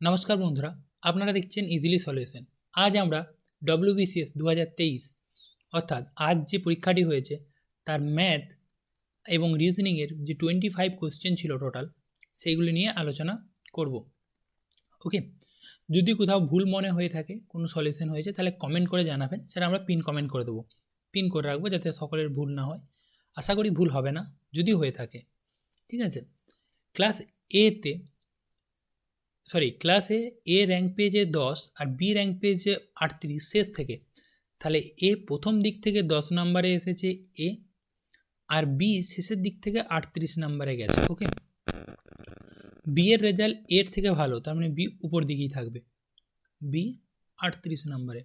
নমস্কার বন্ধুরা, আপনারা দেখছেন ইজিলি সলিউশন আজ আমরা ডব্লিউবিসিএস দু হাজার তেইশ, অর্থাৎ আজ যে পরীক্ষাটি হয়েছে, তার ম্যাথ এবং রিজনিংয়ের যে টোয়েন্টি ফাইভ কোশ্চেন ছিল টোটাল সেইগুলি নিয়ে আলোচনা করব। ওকে যদি কোথাও ভুল মনে হয়ে থাকে, কোনো সলিউশন হয়েছে, তাহলে কমেন্ট করে জানাবেন, সেটা আমরা পিন কমেন্ট করে দেবো। পিন করে রাখব যাতে সকলের ভুল না হয়। আশা করি ভুল হবে না, যদি হয়ে থাকে। ঠিক আছে? ক্লাস এতে সরি ক্লাসে এ র্যাঙ্ক পেয়েছে দশ আর বি র্যাঙ্ক পেয়েছে আটত্রিশ, শেষ থেকে। তাহলে এ প্রথম দিক থেকে দশ নম্বরে এসেছে এ আর বি শেষের দিক থেকে আটত্রিশ নম্বরে গেছে ওকে বি এর রেজাল্ট এর থেকে ভালো, তার মানে বি উপর দিকেই থাকবে। বি আটত্রিশ নম্বরে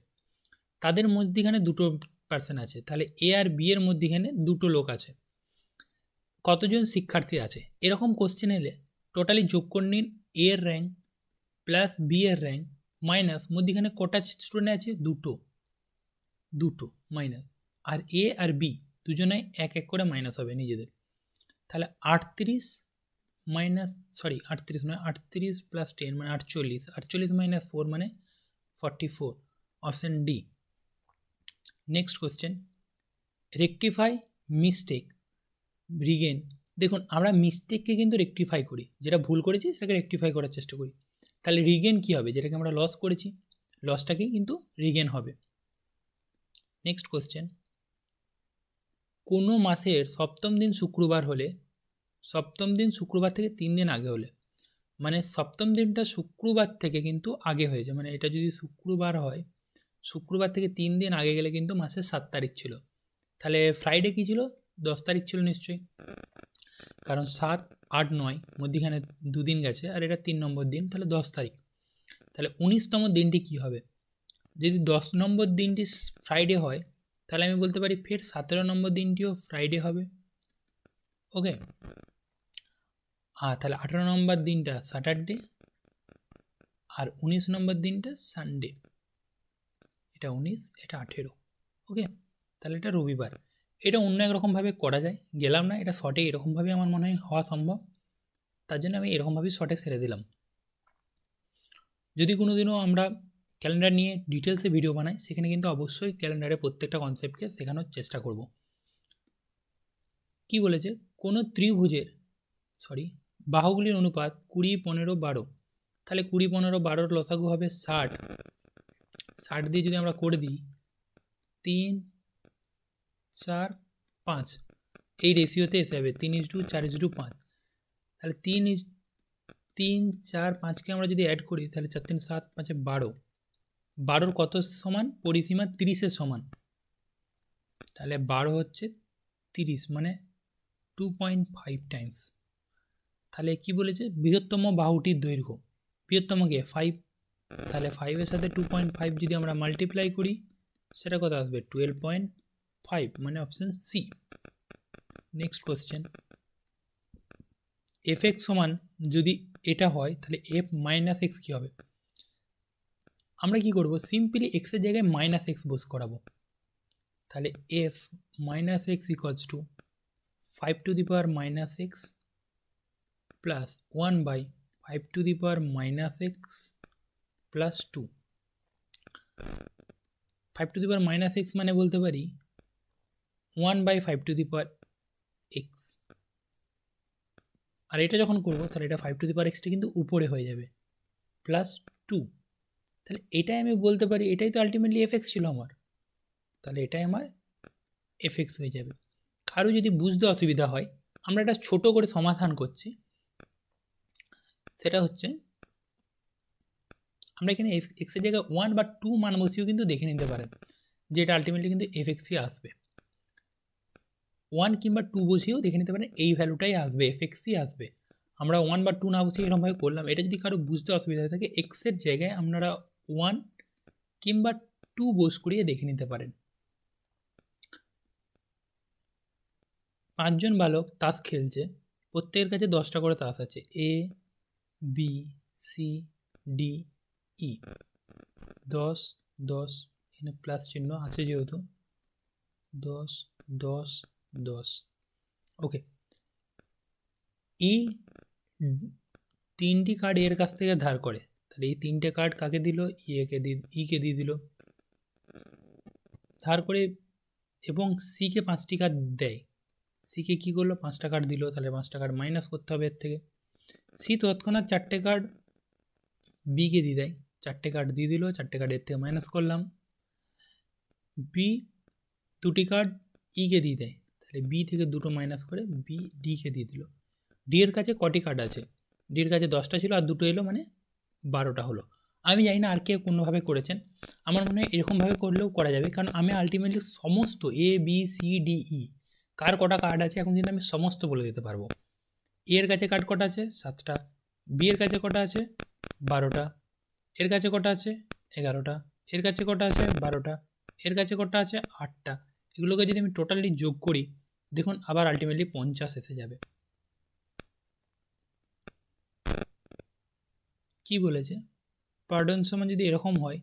তাদের মধ্যেখানে দুটো পার্সন আছে, তাহলে এ আর বি এর মধ্যেখানে দুটো লোক আছে। কতজন শিক্ষার্থী আছে? এরকম কোশ্চেন এলে টোটালি যোগ করে নিন এর র্যাঙ্ক প্লাস বি এর র্যাঙ্ক মাইনাস মধ্যেখানে কটা স্টুডেন্ট আছে? দুটো। দুটো মাইনাস আর এ আর বি দুজনে এক এক করে মাইনাস হবে নিজেদের। তাহলে আটত্রিশ মাইনাস সরি আটত্রিশ মানে আটত্রিশ প্লাস টেন মানে আটচল্লিশ। আটচল্লিশ মাইনাস ফোর মানে forty four option D next question rectify mistake regain দেখুন, আমরা মিস্টেককে কিন্তু রেকটিফাই করি। যেটা ভুল করেছি, সেটাকে রেকটিফাই করার চেষ্টা করি। তাহলে রিগেন কী হবে? যেটাকে আমরা লস করেছি লসটাকেই কিন্তু রিগেন হবে। নেক্সট কোয়েশ্চেন কোনো মাসের সপ্তম দিন শুক্রবার হলে, সপ্তম দিন শুক্রবার থেকে তিন দিন আগে হলে মানে সপ্তম দিনটা শুক্রবার থেকে কিন্তু আগে হয়েছে মানে এটা যদি শুক্রবার হয়, শুক্রবার থেকে তিন দিন আগে গেলে কিন্তু মাসের সাত তারিখ ছিল। তাহলে ফ্রাইডে কী ছিল? দশ তারিখ ছিল নিশ্চয়ই। কারণ সাত আট নয়, মধ্যিখানে দুদিন গেছে আর এটা তিন নম্বর দিন, তাহলে দশ তারিখ। তাহলে উনিশতম দিনটি কি হবে? যদি দশ নম্বর দিনটি ফ্রাইডে হয়, তাহলে আমি বলতে পারি ফের সতেরো নম্বর দিনটিও ফ্রাইডে হবে। ওকে? আর তাহলে আঠেরো নম্বর দিনটা স্যাটারডে আর উনিশ নম্বর দিনটা সানডে। এটা উনিশ, এটা আঠেরো। ওকে? তাহলে এটা রবিবার। এটা অন্য একরকমভাবে করা যায়। গেলাম না, এটা শর্টে এরকমভাবে আমার মনে হয় হওয়া সম্ভব। তার জন্য আমি এরকমভাবেই শর্টে সেরে দিলাম। যদি কোনো দিনও আমরা ক্যালেন্ডার নিয়ে ডিটেলসে ভিডিও বানাই, সেখানে কিন্তু অবশ্যই ক্যালেন্ডারে প্রত্যেকটা কনসেপ্টকে শেখানোর চেষ্টা করব। কি বলেছে? কোনো ত্রিভুজের সরি বাহুগুলির অনুপাত কুড়ি, পনেরো, বারো। তাহলে কুড়ি, পনেরো, বারোর লসাগু হবে ষাট। ষাট দিয়ে যদি আমরা করে দিই, তিন চার, পাঁচ। এই রেশিওতে এসে যাবে তিন ইস টু চার ইস টু পাঁচ। তাহলে তিন ইস, তিন, চার, পাঁচকে আমরা যদি অ্যাড করি, তাহলে চার, তিন, সাত, পাঁচে বারো। বারোর কত সমান? পরিসীমা তিরিশের সমান। তাহলে বারো হচ্ছে তিরিশ মানে টু পয়েন্ট ফাইভ টাইমস তাহলে কি বলেছে? বৃহত্তম বাহুটির দৈর্ঘ্য। বৃহত্তম কে? ফাইভ তাহলে ফাইভের সাথে টু পয়েন্ট ফাইভ যদি আমরা মাল্টিপ্লাই করি, সেটা কত আসবে? টুয়েলভ পয়েন্ট ফাইভ মানে option C next question F X সমান যদি এটা হয়, তাহলে এফ মাইনাস এক্স কী হবে? আমরা কি করব? সিম্পলি এক্সের জায়গায় মাইনাস এক্স বোস করাবো। তাহলে F minus x equals to five to the power minus x plus one by five to the power minus x plus two five to the power minus x মানে বলতে পারি one by five to the power x আর এটা যখন করব, তাহলে এটা five to the power এক্সটা কিন্তু উপরে হয়ে যাবে। প্লাস টু তাহলে এটাই আমি বলতে পারি, এটাই তো আলটিমেটলি এফেক্স ছিল আমার। তাহলে এটাই আমার এফেক্স হয়ে যাবে। কারও যদি বুঝতে অসুবিধা হয়, আমরা এটা ছোট করে সমাধান করছি। সেটা হচ্ছে, আমরা এখানে এক্সের জায়গায় ওয়ান বা টু মান বসিয়েও কিন্তু দেখে নিতে পারেন, যে এটা আলটিমেটলি কিন্তু এফেক্সই আসবে। ওয়ান কিংবা টু বসিয়েও দেখে নিতে পারেন এই ভ্যালুটাই আসবে এফেক্সই আসবে। আমরা ওয়ান বা টু না বসিয়ে এরকমভাবে করলাম, এটা যদি কারও বুঝতে অসুবিধা হয়ে থাকে এক্সের জায়গায় আপনারা ওয়ান কিংবা টু বোস করিয়ে দেখে নিতে পারেন। পাঁচজন বালক তাস খেলছে, প্রত্যেকের কাছে দশটা করে তাস আছে A B C D E দশ দশ, এখানে প্লাস চিহ্ন আছে যেহেতু। দশ দশ দশ। ওকে ই তিনটি কার্ড এর কাছ থেকে ধার করে, তাহলে এই তিনটে কার্ড কাকে দিল? ইএকে দিয়ে ইকে দিয়ে দিল। তারপরে এবং সিকে পাঁচটি কার্ড দেয়। সিকে কী করল? পাঁচটা কার্ড দিল, তাহলে পাঁচটা কার্ড মাইনাস করতে হবে এর থেকে। সি তৎক্ষণাৎ চারটে কার্ড বিকে দিয়ে দেয়। চারটে কার্ড দিয়ে দিল, চারটে কার্ড এর থেকে মাইনাস করলাম। বি দুটি কার্ড ইকে দিয়ে দেয়। তাহলে বি থেকে দুটো মাইনাস করে বি ডিকে দিয়ে দিল। ডি এর কাছে কটি কার্ড আছে? ডি এর কাছে দশটা ছিল আর দুটো এলো মানে বারোটা হলো। আমি জানি না আর কে কোনোভাবে করেছেন। আমার মনে হয় এরকমভাবে করলেও করা যাবে কারণ আমি আলটিমেটলি সমস্ত A B C D E কার কটা কার্ড আছে এখন কিন্তু আমি সমস্ত বলে দিতে পারব। এর কাছে কার্ড কটা আছে? সাতটা। বি এর কাছে কটা আছে? বারোটা। এর কাছে কটা আছে? এগারোটা। এর কাছে কটা আছে? বারোটা। এর কাছে কটা আছে? আটটা। এগুলোকে যদি আমি টোটালি যোগ করি দেখুন, আবার আলটিমেটলি পঞ্চাশ এসে যাবে। কি বলেছে? পার্ডন সমান যদি এরকম হয়,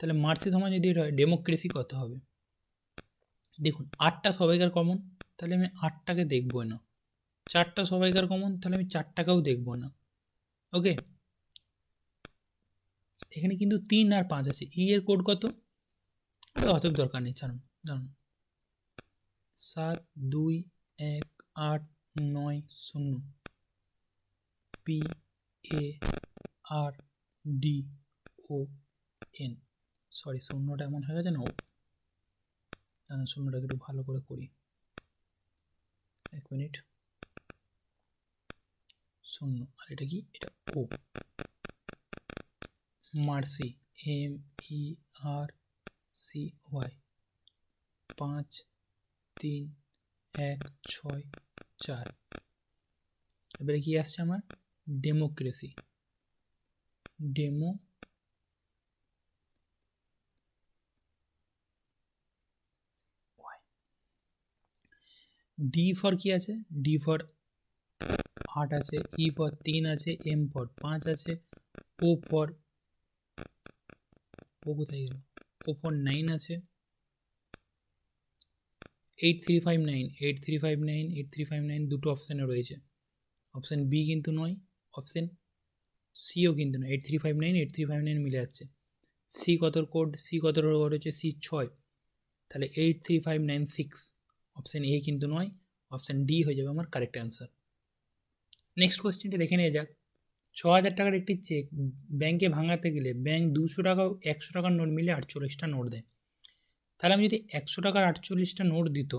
তাহলে মার্সি সমান যদি এটা হয় ডেমোক্রেসি কত হবে? দেখুন, আটটা সবাইকার কমন তাহলে আমি আটটাকে দেখব না। চারটা সবাইকার কমন তাহলে আমি চারটাকেও দেখব না। ওকে এখানে কিন্তু তিন আর পাঁচ আছে। ই এর কোড কত? অত দরকার নেই। ছাড়ুন জানুন সাত দুই এক আট নয় শূন্য। P A R D O N sorry শূন্যটা এমন হয়ে গেছে না? ও। না শূন্যটাকে একটু ভালো করে করি। এক মিনিট। শূন্য। আর এটা কি? এটা ও mercy. M E R C Y পাঁচ তিন, এক, ছয়, চার। এবারে কি আসছে আমার? ডেমোক্রেসি ডেমো ডি ফর কি আছে? ডি ফর আট আছে ই ফর তিন আছে এম ফর পাঁচ আছে ও ফর ও কোথায় গেল? ও ফর নাইন আছে। Eight three five nine eight three five nine eight three five nine দুটো অপশানে রয়েছে। অপশান বি কিন্তু নয় অপশান সিও কিন্তু নয় eight three five nine eight three five nine মিলে যাচ্ছে। সি কত কোড সি কত কোড হচ্ছে? সি ছয়। তাহলে eight three five nine six option A কিন্তু নয় অপশান ডি হয়ে যাবে আমার কারেক্ট অ্যান্সার নেক্সট কোয়েশ্চেনটা দেখে নেওয়া যাক। ছ হাজার টাকার একটি চেক ব্যাংকে ভাঙাতে গেলে ব্যাংক দুশো টাকা একশো টাকার নোট মিলে আটচল্লিশটা নোট দেয়। তাহলে আমি যদি একশো টাকার আটচল্লিশটা নোট দিত,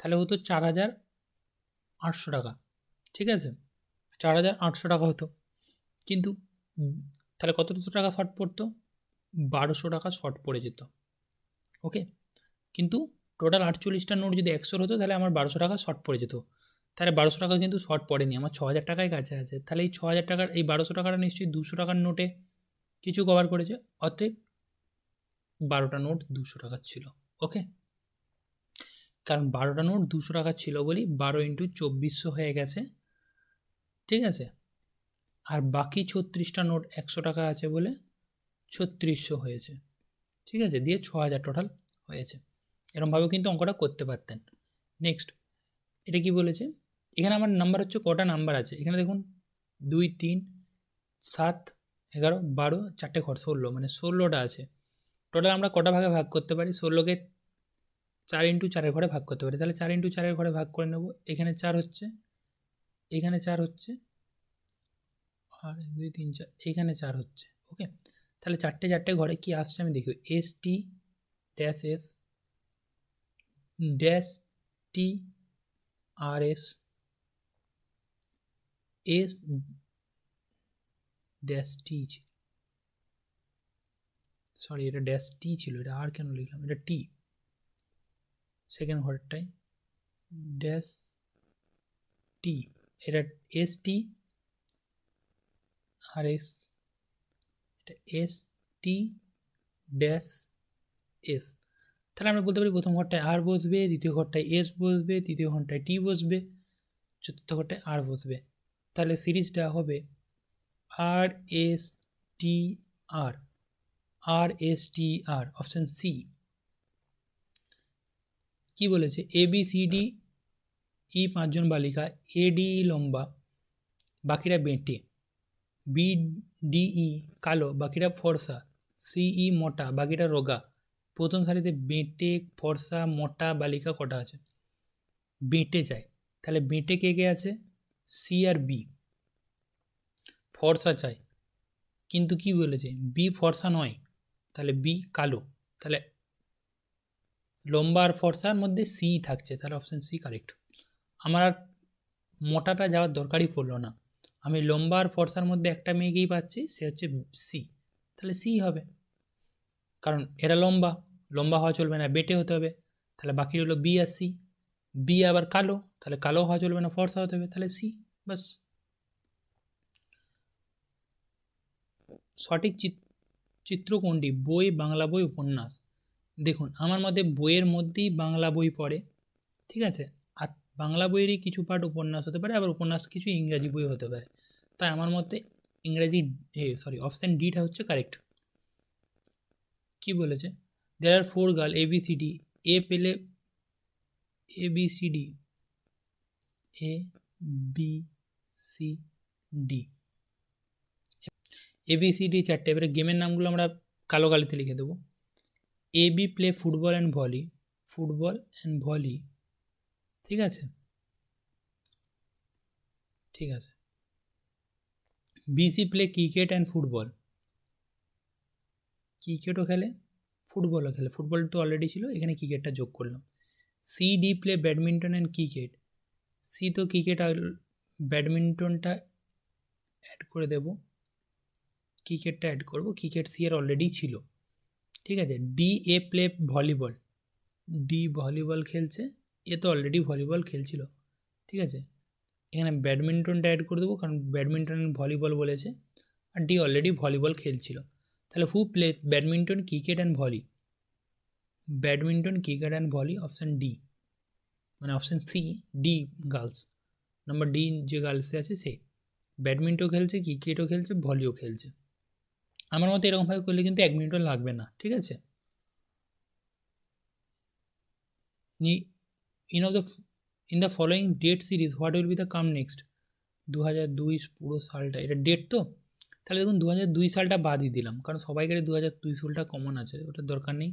তাহলে হতো চার হাজার আটশো টাকা, ঠিক আছে? চার হাজার আটশো টাকা হতো। কিন্তু তাহলে কত দুশো টাকা শর্ট পড়তো? বারোশো টাকা শর্ট পড়ে যেত, ওকে? কিন্তু টোটাল আটচল্লিশটা নোট যদি একশোর হতো, তাহলে আমার বারোশো টাকা শর্ট পড়ে যেত। তাহলে বারোশো টাকা কিন্তু শর্ট পড়েনি, আমার ছ হাজার টাকায় কাছে আছে। তাহলে এই ছ হাজার টাকার, এই বারোশো টাকাটা নিশ্চয়ই দুশো টাকার নোটে কিছু কভার করেছে। অতএব বারোটা নোট দুশো টাকার ছিল ওকে কারণ বারোটা নোট দুশো টাকার ছিল বলি বারো ইন্টু চব্বিশশো হয়ে গেছে, ঠিক আছে? আর বাকি ছত্রিশটা নোট একশো টাকা আছে বলে ছত্রিশশো হয়েছে, ঠিক আছে? দিয়ে ছ হাজার টোটাল হয়েছে। এরমভাবেও কিন্তু অঙ্কটা করতে পারতেন। নেক্সট এটা কি বলেছে? এখানে আমার নাম্বার হচ্ছে কটা নাম্বার আছে? এখানে দেখুন, দুই, তিন, সাত, এগারো, বারো, চারটে ঘর, ষোলো মানে ষোলোটা আছে। টোটাল আমরা কটা ভাগে ভাগ করতে পারি? ষোলোকে চার ইন্টু চারের ঘরে ভাগ করতে পারি। তাহলে চার ইন্টু চারের ঘরে ভাগ করে নেব। এখানে চার হচ্ছে, এখানে চার হচ্ছে, আর এক, দুই, তিন, চার, এখানে চার হচ্ছে ওকে তাহলে চারটে চারটে ঘরে কি আসছে আমি দেখি। S T dash S dash T R S S dash T sorry এটা ড্যাশ টি ছিল, এটা আর কেন লিখলাম? এটা টি সেকেন্ড ঘরটাই ড্যাশ টি এটা এস টি আর এস এটা এস টি ড্যাশ এস তাহলে আমরা বলতে পারি প্রথম ঘরটায় আর বসবে, দ্বিতীয় ঘরটায় এস বসবে, তৃতীয় ঘরটায় টি বসবে, চতুর্থ ঘরটায় আর বসবে। তাহলে সিরিজটা হবে R S T R R S T R option C কি বলেছে? A B C D E পাঁচজন বালিকা এ ডি লম্বা, বাকিরা বেঁটে। বি ডিই কালো বাকিটা ফর্সা। সিই মোটা বাকিটা রোগা। প্রথম সারিতে বেঁটে, ফর্সা, মোটা বালিকা কটা আছে? বেঁটে চাই তাহলে বেঁটে কে কে আছে? সি আর বি ফর্সা চাই। কিন্তু কি বলেছে? বি ফর্সা নয়। তাহলে বি কালো। তাহলে লম্বা আর ফর্সার মধ্যে সি থাকছে, তাহলে অপশান সি কারেক্ট আমার আর মোটাটা যাওয়ার দরকারই পড়ল না। আমি লম্বা আর ফর্সার মধ্যে একটা মেয়েকেই পাচ্ছি, সে হচ্ছে সি তাহলে সি হবে। কারণ এরা লম্বা লম্বা হওয়া চলবে না, বেটে হতে হবে। তাহলে বাকি হলো বি আর সি বি আবার কালো, তাহলে কালো হওয়া চলবে না, ফর্সা হতে হবে। তাহলে সি বাস সঠিক চিত্র কোনটি বই, বাংলা বই, উপন্যাস। দেখুন, আমার মতে বইয়ের মধ্যেই বাংলা বই পড়ে, ঠিক আছে? আর বাংলা বইয়েরই কিছু পার্ট উপন্যাস হতে পারে, আবার উপন্যাস কিছু ইংরাজি বই হতে পারে। তাই আমার মতে ইংরাজি সরি অপশান ডিটা হচ্ছে কারেক্ট কি বলেছে? There are four girl A B C D A পেলে A B C D A B C D A B C D চারটে। এবারে গেমের নামগুলো আমরা কালো কালিতে লিখে দেবো। A B play football and volley football and volley ঠিক আছে? ঠিক আছে। BC play cricket and football ক্রিকেটও খেলে ফুটবলও খেলে। ফুটবল তো অলরেডি ছিল, এখানে ক্রিকেটটা যোগ করলাম। C D play badminton and cricket C তো ক্রিকেট ব্যাডমিন্টনটা অ্যাড করে দেব। ক্রিকেটটা অ্যাড করব। ক্রিকেট সি অলরেডি ছিল। ঠিক আছে? D A play volleyball D volleyball খেলছে। এ তো অলরেডি ভলিবল খেলছিল। ঠিক আছে? এখানে ব্যাডমিন্টনটা অ্যাড করে দেবো, কারণ ব্যাডমিন্টন ভলিবল বলেছে। আর ডি অলরেডি ভলিবল খেলছিল। তাহলে who play badminton cricket and volley badminton cricket and volley option D মানে option C D girls number D যে গার্লসে আছে, সে। ব্যাডমিন্টনও খেলছে ক্রিকেটও খেলছে ভলিও খেলছে। আমার মতো এরকমভাবে করলে কিন্তু এক মিনিটও লাগবে না, ঠিক আছে? In of the in the following date series what will be the come next দু হাজার দুই পুরো সালটা, এটা ডেট তো? তাহলে দেখুন দু হাজার দুই সালটা বাদই দিলাম, কারণ সবাইকারই দু হাজার দুই সালটা কমন আছে, ওটার দরকার নেই।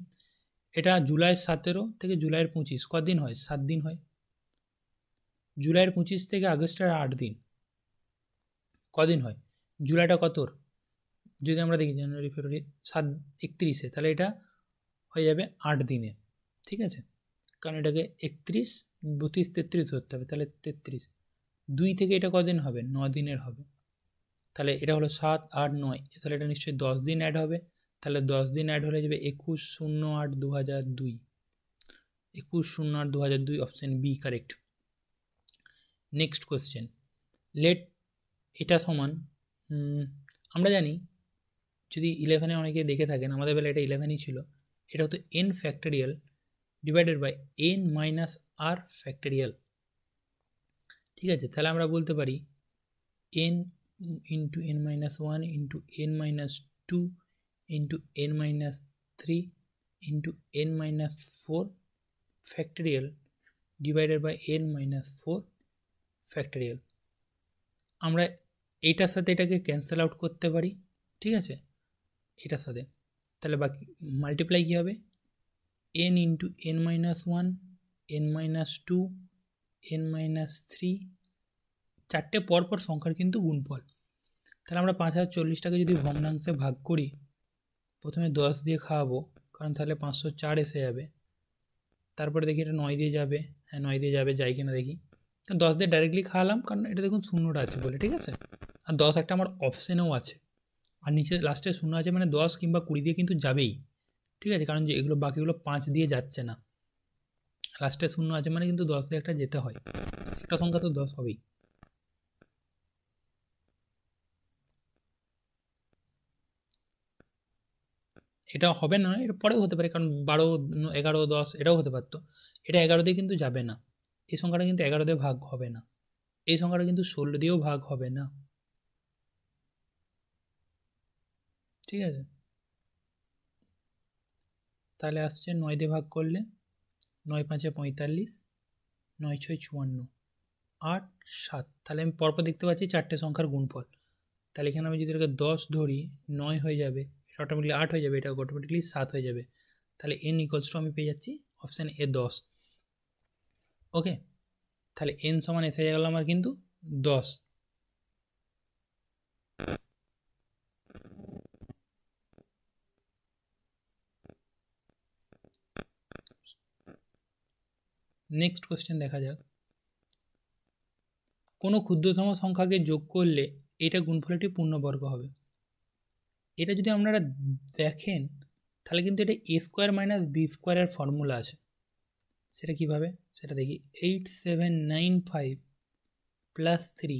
এটা জুলাইয়ের সতেরো থেকে জুলাইয়ের পঁচিশ, কদিন হয়? সাত দিন হয়। জুলাইয়ের পঁচিশ থেকে আগস্টের আট দিন। কদিন হয়? জুলাইটা কতর যদি আমরা দেখি জানুয়ারি, ফেব্রুয়ারি সাত, একত্রিশে, তাহলে এটা হয়ে যাবে আট দিনে, ঠিক আছে? কারণ এটাকে একত্রিশ, বত্রিশ, তেত্রিশ ধরতে হবে, তাহলে তেত্রিশ। দুই থেকে এটা কদিন হবে? ন দিনের হবে। তাহলে এটা হলো সাত, আট, নয়, তাহলে এটা নিশ্চয়ই দশ দিন অ্যাড হবে। তাহলে দশ দিন অ্যাড হলে যাবে একুশ, শূন্য, আট দু হাজার দুই। একুশ, শূন্য, আট দু হাজার দুই option B correct next question let এটা সমান আমরা জানি যদি ইলেভেনে অনেকে দেখে থাকেন, আমাদের বেলা এটা ইলেভেনই ছিল, এটা হতো N factorial divided by N minus R factorial ঠিক আছে, তাহলে আমরা বলতে পারি N into N minus one into N minus two into N minus three into N minus four factorial divided by N minus four factorial আমরা এইটার সাথে এটাকে ক্যান্সেল আউট করতে পারি, ঠিক আছে? এটার সাথে। তাহলে বাকি মাল্টিপ্লাই কী হবে? N into N minus one N minus two N minus three চারটে পরপর সংখ্যার কিন্তু গুণফল। তাহলে আমরা পাঁচ হাজার চল্লিশটাকে যদি ভগ্নাংশে ভাগ করি, প্রথমে দশ দিয়ে খাওয়াবো, কারণ তাহলে পাঁচশো চার এসে যাবে। তারপরে দেখি এটা নয় দিয়ে যাবে হ্যাঁ নয় দিয়ে যাবে, যাই কিনা দেখি। দশ দিয়ে ডাইরেক্টলি খাওয়ালাম, কারণ এটা দেখুন শূন্যটা আছে বলে, ঠিক আছে? আর দশ একটা আমার অপশানেও আছে। আর নিচে লাস্টে শূন্য আছে মানে দশ কিংবা কুড়ি দিয়ে কিন্তু যাবেই। ঠিক আছে? কারণ যে এগুলো বাকিগুলো পাঁচ দিয়ে যাচ্ছে না। লাস্টে শূন্য আছে মানে কিন্তু দশ দিয়ে একটা যেতে হয়। একটা সংখ্যা তো দশ হবেই। এটা হবে না এটা পরেও হতে পারে, কারণ বারো, এগারো, দশ, এটাও হতে পারতো। এটা এগারো দিয়ে কিন্তু যাবে না। এই সংখ্যাটা কিন্তু এগারো দিয়ে ভাগ হবে না। এই সংখ্যাটা কিন্তু ষোলো দিয়েও ভাগ হবে না। ঠিক আছে? তাহলে আসছে নয় দিয়ে ভাগ করলে নয় পাঁচে পঁয়তাল্লিশ, নয় ছয় চুয়ান্ন, আট সাত। তাহলে আমি পরপর দেখতে পাচ্ছি চারটে সংখ্যার গুণফল। তাহলে এখানে আমি যদি এটাকে দশ ধরি, নয় হয়ে যাবে, এটা অটোমেটিকলি আট হয়ে যাবে এটা অটোমেটিকলি সাত হয়ে যাবে। তাহলে এন ইকলস আমি পেয়ে যাচ্ছি অপশান এ দশ। ওকে তাহলে এন সমান এসে গেল আমার কিন্তু দশ। নেক্সট কোয়েশ্চেন দেখা যাক। কোনো ক্ষুদ্রতম সংখ্যাকে যোগ করলে এটা গুণফলটি পূর্ণবর্গ হবে। এটা যদি আপনারা দেখেন, তাহলে কিন্তু এটা এ স্কোয়ার মাইনাস বি স্কোয়ারের ফর্মুলা আছে। সেটা কীভাবে? সেটা দেখি। Eight seven nine five plus three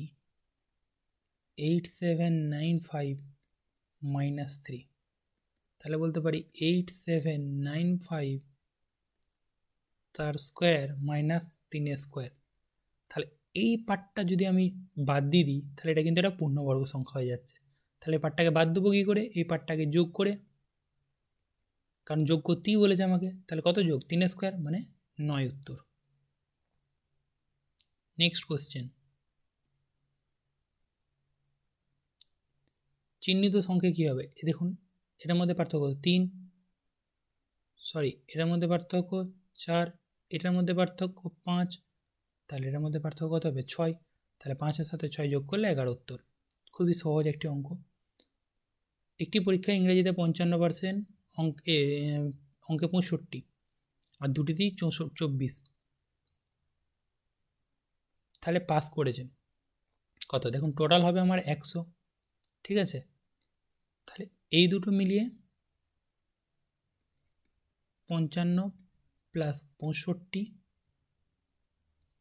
eight seven nine five minus three তাহলে বলতে পারি এইট সেভেন নাইন ফাইভ তার স্কোয়ার মাইনাস তিনের স্কোয়ার তাহলে এই পার্টটা যদি আমি বাদ দিয়ে দিই, তাহলে এটা কিন্তু একটা পূর্ণবর্গ সংখ্যা হয়ে যাচ্ছে। তাহলে পার্টটাকে বাদ দেবো কী করে? এই পার্টটাকে যোগ করে। কারণ যোগ করতেই বলেছে আমাকে। তাহলে কত যোগ? তিনের স্কোয়ার মানে নয় উত্তর। নেক্সট কোশ্চেন চিহ্নিত সংখ্যা কী হবে? এ দেখুন, এটার মধ্যে পার্থক্য তিন সরি এটার মধ্যে পার্থক্য চার এটার মধ্যে পার্থক্য পাঁচ, তাহলে এটার মধ্যে পার্থক্য কত হবে? ছয়। তাহলে পাঁচের সাথে ছয় যোগ করলে এগারো উত্তর। খুবই সহজ একটি অঙ্ক। একটি পরীক্ষায় ইংরেজিতে পঞ্চান্ন পার্সেন্ট অঙ্কে অঙ্কে পঁয়ষট্টি। আর দুটিতেই চব্বিশ। তাহলে পাস করেছে কত? দেখুন টোটাল হবে আমার একশো। ঠিক আছে? তাহলে এই দুটো মিলিয়ে পঞ্চান্ন প্লাস পঁয়ষট্টি,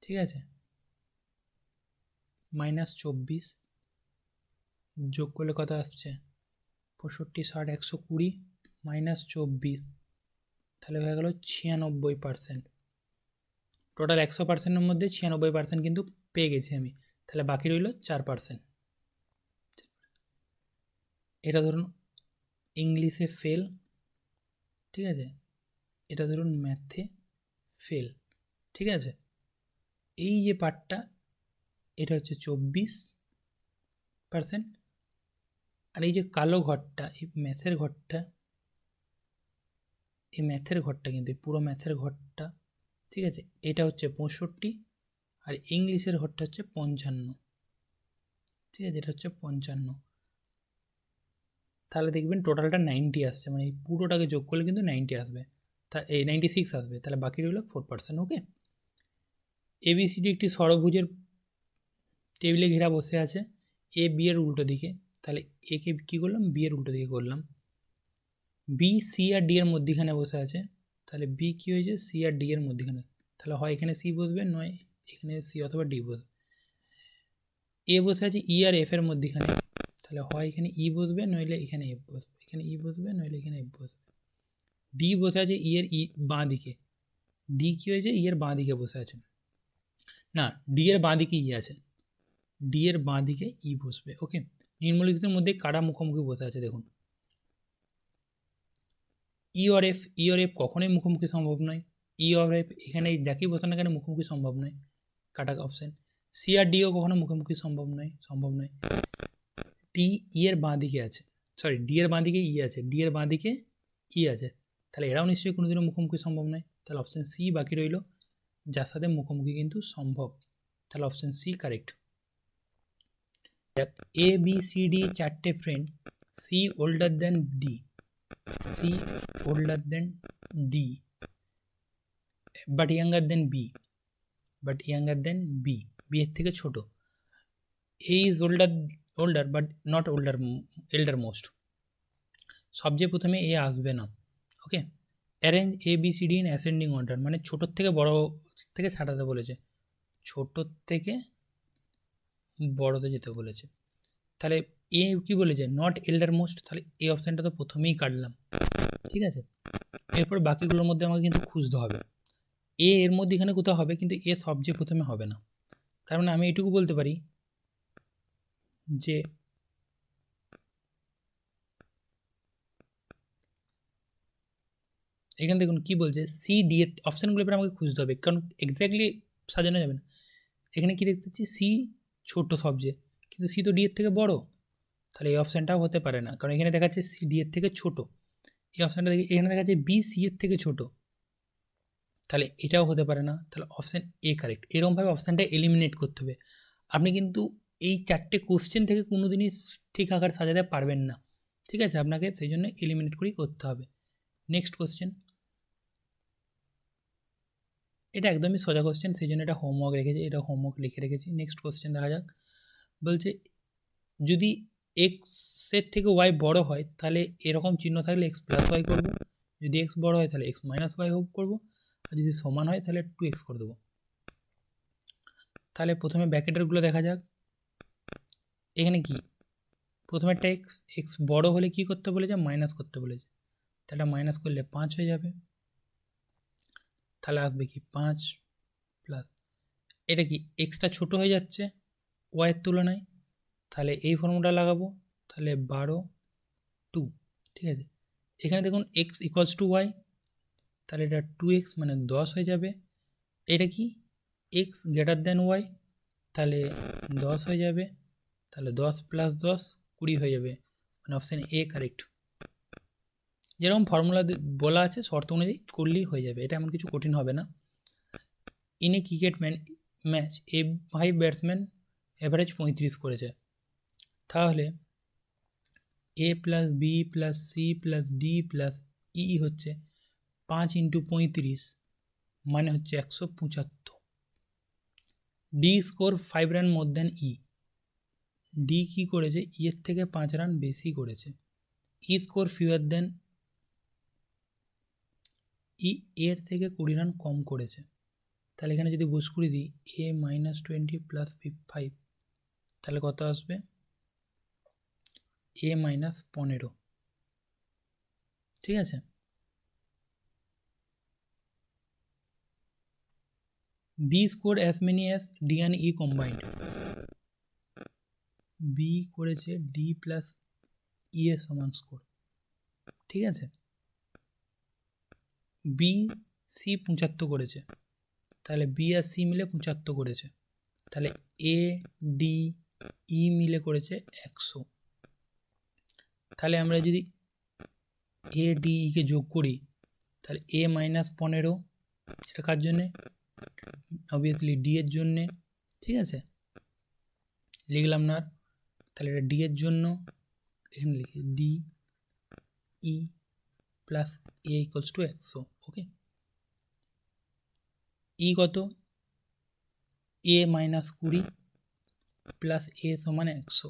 ঠিক আছে? মাইনাস চব্বিশ যোগ করলে কত আসছে? পঁয়ষট্টি ষাট একশো কুড়ি মাইনাস চব্বিশ, তাহলে হয়ে গেল ছিয়ানব্বই পার্সেন্ট টোটাল একশো পার্সেন্টের মধ্যে ছিয়ানব্বই পার্সেন্ট কিন্তু পেয়ে গেছি আমি, তাহলে বাকি রইল চার পার্সেন্ট এটা ধরুন ইংলিশে ফেল ঠিক আছে? এটা ধরুন ম্যাথে ফেল ঠিক আছে? এই যে পার্টটা এটা হচ্ছে চব্বিশ পার্সেন্ট আর এই যে কালো ঘরটা, এই ম্যাথের ঘরটা, এই ম্যাথের ঘরটা কিন্তু পুরো ম্যাথের ঘরটা, ঠিক আছে? এটা হচ্ছে পঁয়ষট্টি আর ইংলিশের ঘরটা হচ্ছে পঞ্চান্ন, ঠিক আছে? এটা হচ্ছে পঞ্চান্ন। তাহলে দেখবেন টোটালটা নাইনটি আসছে মানে এই পুরোটাকে যোগ করলে কিন্তু নাইনটি আসবে। তা এই নাইনটি সিক্স আসবে, তাহলে বাকি রইল ফোর পার্সেন্ট ওকে এবিসিডি একটি ষড়ভুজের টেবিলে ঘেরা বসে আছে এ বি এর উল্টো দিকে, তাহলে একে কী করলাম? বি এর উল্টো দিকে করলাম। বি সি আর ডি এর মধ্যিখানে বসে আছে, তাহলে বি কী হয়েছে? সি আর ডি এর মধ্যিখানে, তাহলে হয় এখানে সি বসবে, নয় এখানে সি অথবা ডি বসবে। এ বসে আছে ই আর এফ এর মধ্যিখানে, তাহলে হয় এখানে ই বসবে, নইলে এখানে এফ বসবে, এখানে ই বসবে, নইলে এখানে এফ বসবে। ডি বসে আছে ই এর ই বাঁ দিকে ডি কী হয়েছে? ই এর বাঁ দিকে বসে আছে। না ডি এর বাঁ দিকে ই আছে। ডি এর বাঁ দিকে ই বসবে ওকে নিম্নলিখিতের মধ্যে কারা মুখোমুখি বসে আছে দেখুন। E or F E or F কখনোই মুখোমুখি সম্ভব নয়। ই অর এফ এখানে যাকেই না কেন মুখোমুখি সম্ভব নয়। কাটা অপশান সি আর ডিও কখনো মুখোমুখি সম্ভব নয় সম্ভব নয়। টি ই এর বাঁ দিকে আছে। সরি ডি এর বাঁ দিকে ই আছে। ডি এর বাঁ দিকে ই আছে। তাহলে এরাও নিশ্চয়ই কোনোদিনও মুখোমুখি সম্ভব নয়। তাহলে অপশান সি বাকি রইল। যার সাথে মুখোমুখি কিন্তু সম্ভব। তাহলে option C correct A B C D চারটে friend C older than D C older than D but younger than B but younger than B B এর থেকে ছোট। A is older older but not older elder most সবচেয়ে প্রথমে A আসবে না। Okay arrange A B C D in ascending order মানে ছোটোর থেকে বড় থেকে ছাড়াতে বলেছে। ছোটোর থেকে বড়তে যেতে বলেছে। তাহলে এ কি বলেছে? নট এল্ডার মোস্ট তাহলে এই অপশানটা তো প্রথমেই কাটলাম। ঠিক আছে? এরপর বাকিগুলোর মধ্যে আমাকে কিন্তু খুঁজতে হবে। এ এর মধ্যে এখানে কোথাও হবে, কিন্তু এ সবচেয়ে প্রথমে হবে না। তার মানে আমি এটুকু বলতে পারি যে এখানে দেখুন কী বলছে? সি ডি এর অপশানগুলো আমাকে খুঁজতে হবে। কারণ এক্স্যাক্টলি সাজানো যাবে না। এখানে কী দেখতে পাচ্ছি? সি ছোট সবচেয়ে কিন্তু সি তো ডি এর থেকে বড়। তাহলে এই অপশানটাও হতে পারে না। কারণ এখানে দেখা যাচ্ছে সি ডি এর থেকে ছোট। এই অপশানটা দেখি এখানে দেখা যাচ্ছে বি সি এর থেকে ছোট। তাহলে এটাও হতে পারে না। তাহলে অপশান এ কারেক্ট এরকমভাবে অপশানটা এলিমিনেট করতে হবে। আপনি কিন্তু এই চারটে কোশ্চেন থেকে কোনো দিনই ঠিক আকার সাজাতে পারবেন না। ঠিক আছে? আপনাকে সেই জন্য এলিমিনেট করেই করতে হবে। নেক্সট কোশ্চেন এটা একদমই সোজা কোশ্চেন সেই জন্য এটা হোমওয়ার্ক রেখেছি, এটা হোমওয়ার্ক লিখে রেখেছি। নেক্সট কোশ্চেন দেখা যাক। বলছে, যদি এক্সের থেকে ওয়াই বড় হয়, তাহলে এরকম চিহ্ন থাকলে এক্স প্লাস ওয়াই করব। যদি এক্স বড় হয়, তাহলে এক্স মাইনাস ওয়াই হোক করব। আর যদি সমান হয়, তাহলে টু এক্স করে দেবো। তাহলে প্রথমে ব্যাকেটারগুলো দেখা যাক। এখানে কি? প্রথমে একটা এক্স এক্স বড় হলে কি করতে বলেছে? মাইনাস করতে বলেছে। তাহলে মাইনাস করলে পাঁচ হয়ে যাবে। তাহলে আসবে কি? পাঁচ প্লাস এটা কি এক্সটা ছোট হয়ে যাচ্ছে? ওয়াইয়ের তুলনায়? তাহলে এই ফর্মুলা লাগাবো। তাহলে বারো টু ঠিক আছে? এখানে দেখুন এক্স ইকুয়ালস টু ওয়াই তাহলে এটা টু এক্স মানে দশ হয়ে যাবে। এটা কি? এক্স গ্রেটার দেন ওয়াই তাহলে দশ হয়ে যাবে। তাহলে দশ প্লাস দশ কুড়ি হয়ে যাবে। মানে অপশান এ কারেক্ট যেরকম ফর্মুলা বলা আছে, শর্ত অনুযায়ী করলেই হয়ে যাবে। এটা এমন কিছু কঠিন হবে না। In a cricket man match a five batsman average পঁয়ত্রিশ করেছে। তাহলে A plus B plus C plus D plus E হচ্ছে পাঁচ ইন্টু পঁয়ত্রিশ মানে হচ্ছে একশো পঁচাত্তর। D score five run more than E D কী করেছে? ই এর থেকে পাঁচ রান বেশি করেছে। ই স্কোর ফিউয়ার দেন ই এর থেকে কুড়ি রান কম করেছে। তাহলে এখানে যদি বুঝ করে দিই, A minus twenty plus five তাহলে কত আসবে? এ মাইনাস পনেরো। ঠিক আছে? B score as many as D and E combined B করেছে ডি প্লাস ই এর সমান স্কোর ঠিক আছে? বি সি পঁচাত্তর করেছে। তাহলে বি আর সি মিলে পঁচাত্তর করেছে। তাহলে এ ডি ই মিলে করেছে একশো। তাহলে আমরা যদি এ ডি ইকে যোগ করি, তাহলে এ মাইনাস পনেরো, এটা কার জন্যে? অবভিয়াসলি ডি এর জন্যে, ঠিক আছে? লিখলাম না তাহলে এটা ডি এর জন্য, এখানে লিখি D E plus A equals to একশো। ওকে? ই কত? এ মাইনাস কুড়ি প্লাস এ সমান একশো।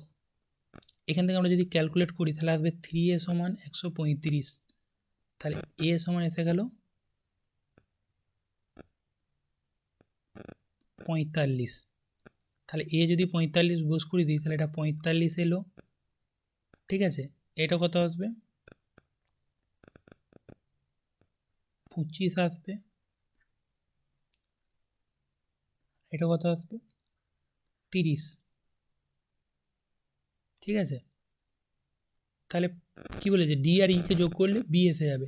এখান থেকে আমরা যদি ক্যালকুলেট করি, তাহলে আসবে থ্রি এ সমান একশো পঁয়ত্রিশ। তাহলে এ সমান এসে গেল পঁয়তাল্লিশ। তাহলে এ যদি পঁয়তাল্লিশ বোস করে দিই, তাহলে এটা পঁয়তাল্লিশ এলো। ঠিক আছে? এটা কত আসবে? পঁচিশ আসবে। এটা কত আসবে? তিরিশ। ঠিক আছে? তাহলে কি বলেছে ডি আর ইকে যোগ করলে বি এসে যাবে।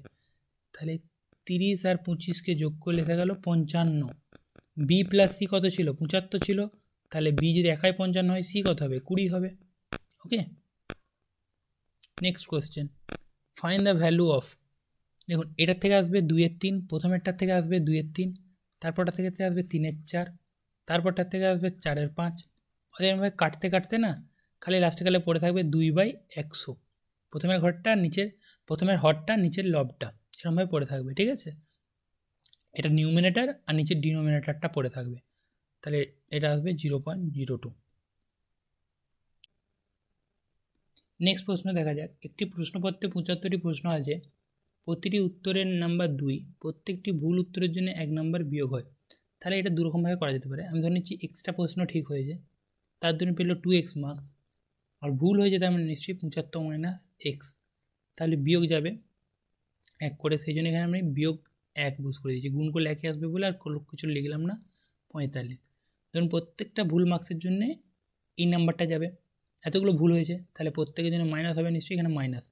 তাহলে তিরিশ আর পঁচিশকে যোগ করলে এসে গেল পঞ্চান্ন। বি প্লাস সি কত ছিল? পঁচাত্তর ছিল। তাহলে বি যদি একাই পঞ্চান্ন হয় সি কত হবে? কুড়ি হবে। Okay next question find the value of দেখুন, এটার থেকে আসবে দুইয়ের তিন, প্রথমেরটার থেকে আসবে দুইয়ের তিন, তারপরটার থেকে আসবে তিনের চার, তারপরটার থেকে আসবে চারের পাঁচ। এরকমভাবে কাটতে কাটতে না, খালি লাস্টে কালে পড়ে থাকবে দুই বাই একশো। প্রথমের ঘরটা, নিচের, প্রথমের হরটা, নিচের লবটা এরকমভাবে পড়ে থাকবে, ঠিক আছে? এটা নিউমিনেটার আর নিচের ডিনোমিনেটারটা পড়ে থাকবে। তাহলে এটা আসবে zero point zero two next প্রশ্ন দেখা যাক। একটি প্রশ্নপত্রে পঁচাত্তরটি প্রশ্ন আছে। প্রতিটি উত্তরের নাম্বার দুই, প্রত্যেকটি ভুল উত্তরের জন্য এক নাম্বার বিয়োগ হয়। তাহলে এটা দুরকমভাবে করা যেতে পারে। আমি ধরে নিচ্ছি এক্সট্রা প্রশ্ন ঠিক হয়েছে তার জন্য পেল টু এক্স মার্কস আর ভুল হয়েছে তার মানে নিশ্চয়ই পঁচাত্তর মাইনাস এক্স তাহলে বিয়োগ যাবে এক করে। সেই জন্য এখানে আমি বিয়োগ এক বুঝ করে দিয়েছি। গুণ করলে একই আসবে বলে আর কোনো কিছু লিখলাম না। পঁয়তাল্লিশ। ধরুন প্রত্যেকটা ভুল মার্কসের জন্যে এই নাম্বারটা যাবে। এতগুলো ভুল হয়েছে। তাহলে প্রত্যেকের জন্য মাইনাস হবে নিশ্চয়ই এখানে মাইনাস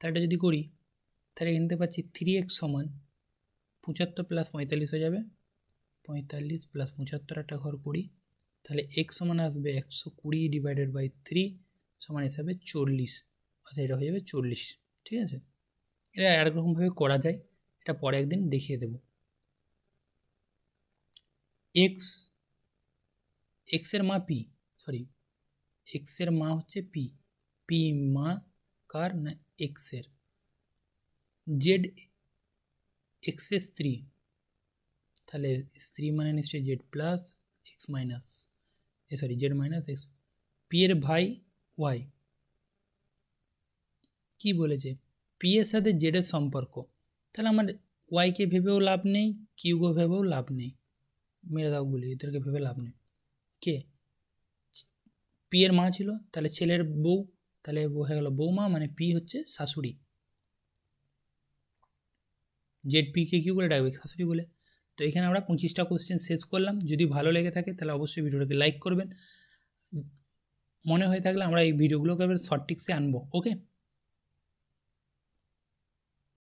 তাহলে এটা যদি করি তাহলে এখানে পাচ্ছি থ্রি এক্স সমান পঁচাত্তর প্লাস পঁয়তাল্লিশ হয়ে যাবে। পঁয়তাল্লিশ প্লাস পঁচাত্তর একটা ঘর কুড়ি। তাহলে এক্স সমান আসবে একশো কুড়ি ডিভাইডেড বাই থ্রি সমান হিসাবে চল্লিশ। অর্থাৎ এটা হয়ে যাবে চল্লিশ। ঠিক আছে? এটা একরকমভাবে করা যায়। এটা পরে একদিন দেখিয়ে দেব। এক্স এক্সের মা পি সরি এক্সের মা হচ্ছে পি পি মা কার না এক্সের জেড এক্সের স্ত্রী তাহলে স্ত্রী মানে নিশ্চয়ই Z plus X minus, A sorry, Z minus X, P এর ভাই ওয়াই। কি বলেছে? পি এর সাথে জেডের সম্পর্ক। তাহলে আমার ওয়াইকে ভেবেও লাভ নেই কিউকে ভেবেও লাভ নেই। মেরে দাও গুলি এদেরকে ভেবে লাভ নেই। কে? পি এর মা ছিল, তাহলে ছেলের বউ, তাহলে হয়ে গেল বৌমা মানে পি হচ্ছে শাশুড়ি। জেড পিকে কী বলে ডাকবে? শাশুড়ি বলে। তো এখানে আমরা পঁচিশটা কোশ্চেন শেষ করলাম। যদি ভালো লেগে থাকে, তাহলে অবশ্যই ভিডিওটাকে লাইক করবেন। মনে হয়ে থাকলে আমরা এই ভিডিওগুলোকে শর্ট টিক্সে আনব ওকে